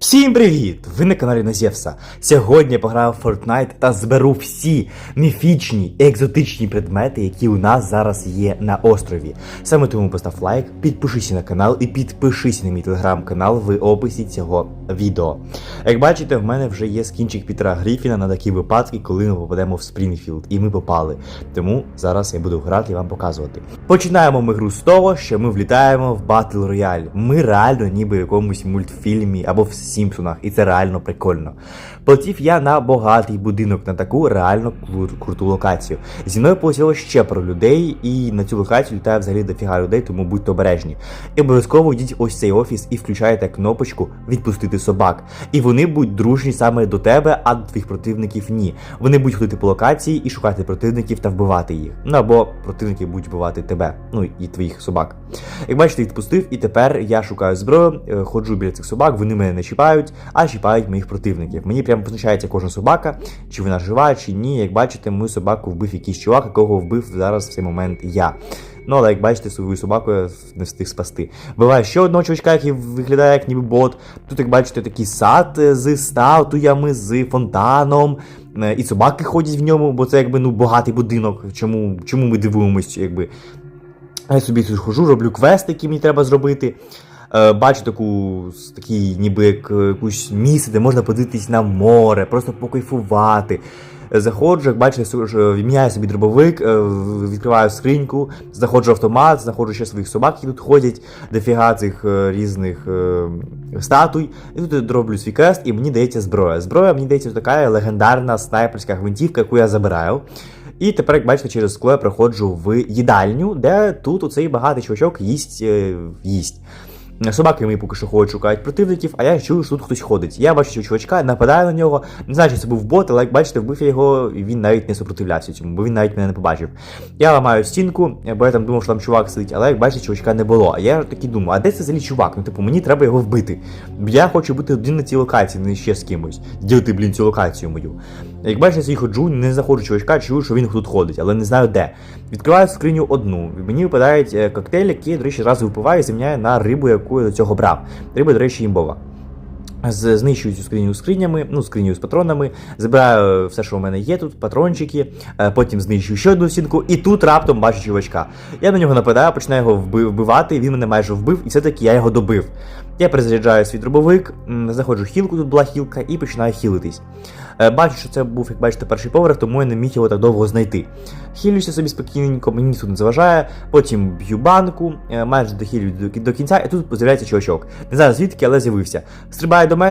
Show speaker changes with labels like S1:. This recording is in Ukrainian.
S1: Всім привіт! Ви на каналі Нозєвса. Сьогодні я пограю в Fortnite та зберу всі міфічні і екзотичні предмети, які у нас зараз є на острові. Саме тому постав лайк, підпишися на канал і підпишися на мій телеграм-канал в описі цього відео. Як бачите, в мене вже є скінчик Пітера Гріфіна на такі випадки, коли ми попадемо в Спрінгфілд, і ми попали. Тому зараз я буду грати і вам показувати. Починаємо ми гру з того, що ми влітаємо в Battle Royale. Ми реально ніби в якомусь мультфільмі або в Сімпсонах, і це реально прикольно. Полетів я на багатий будинок на таку реально круту локацію. Зі мною полетіло ще про людей, і на цю локацію літає взагалі дофіга людей, тому будьте обережні. І обов'язково йдіть ось цей офіс і включайте кнопочку відпустити собак. І вони будуть дружні саме до тебе, а до твоїх противників ні. Вони будуть ходити по локації і шукати противників та вбивати їх. Ну або противники будуть вбивати тебе, ну і твоїх собак. Як бачите, відпустив, і тепер я шукаю зброю, е, ходжу біля цих собак, вони мене не чіпають, а чіпають моїх противників. Мені прямо позначається кожна собака, чи вона жива, чи ні. Як бачите, мою собаку вбив якийсь чувак, якого вбив зараз в цей момент я. Ну, але як бачите, свою собаку я не встиг спасти. Буває ще одного чувачка, який виглядає як ніби бот. Тут, як бачите, такий сад е, з статуями, з фонтаном. е, І собаки ходять в ньому, бо це якби ну багатий будинок. Чому, чому ми дивуємось, якби. Я собі тут хожу, роблю квести, які мені треба зробити. Е, бачу таку, такий, ніби як якусь місце, де можна подивитись на море, просто покайфувати. Е, Заходжу, як бачите, су- міняю собі дробовик, е, відкриваю скриньку, заходжу в автомат, знаходжу ще своїх собак, які тут ходять, дофіга цих е, різних е, статуй. І тут роблю свій квест, і мені дається зброя. Зброя мені дається така легендарна снайперська гвинтівка, яку я забираю. І тепер, як бачите, через скло я проходжу в їдальню, де тут оцей багатий чувачок їсть е, їсть. Собаки мої поки що ходять, шукають противників, а я чую, що тут хтось ходить. Я бачу цього чувачка, нападаю на нього. Не знаю, чи це був бот, але як бачите, вбив я його, і він навіть не супротивлявся цьому, бо він навіть мене не побачив. Я ламаю стінку, бо я там думав, що там чувак сидить, але як бачите, чувачка не було. А я такий думаю, а де це взагалі чувак? Ну, типу, мені треба його вбити. Я хочу бути один на цій локації, не ще з кимось. Ділити, блін, цю локацію мою. Як бачите, я собі ходжу, не знаходжу чувачка, чую, що він тут ходить, але не знаю де. Відкриваю скриню одну. Мені випадають е, коктейль, який, до речі, зразу випиваю і заміняю на рибу, яку я до цього брав. Риба, до речі, імбова. Знищую цю скриню скринями, ну, скриню з патронами, забираю все, що у мене є тут, патрончики, е, потім знищую ще одну стінку, і тут раптом бачу чувачка. Я на нього нападаю, починаю його вбивати, він мене майже вбив, і все-таки я його добив. Я перезаряджаю свій дробовик, знаходжу хілку, тут була хілка, і починаю хілитись. Е, Бачу, що це був, як бачите, перший поверх, тому я не міг його так довго знайти. Хілюся собі спокійненько, мені тут не заважає, потім б'ю банку, е, майже дохілюю до, до кінця, і тут з'являється чувачок. Не знаю звідки, але з'явився. Стрибає до мене,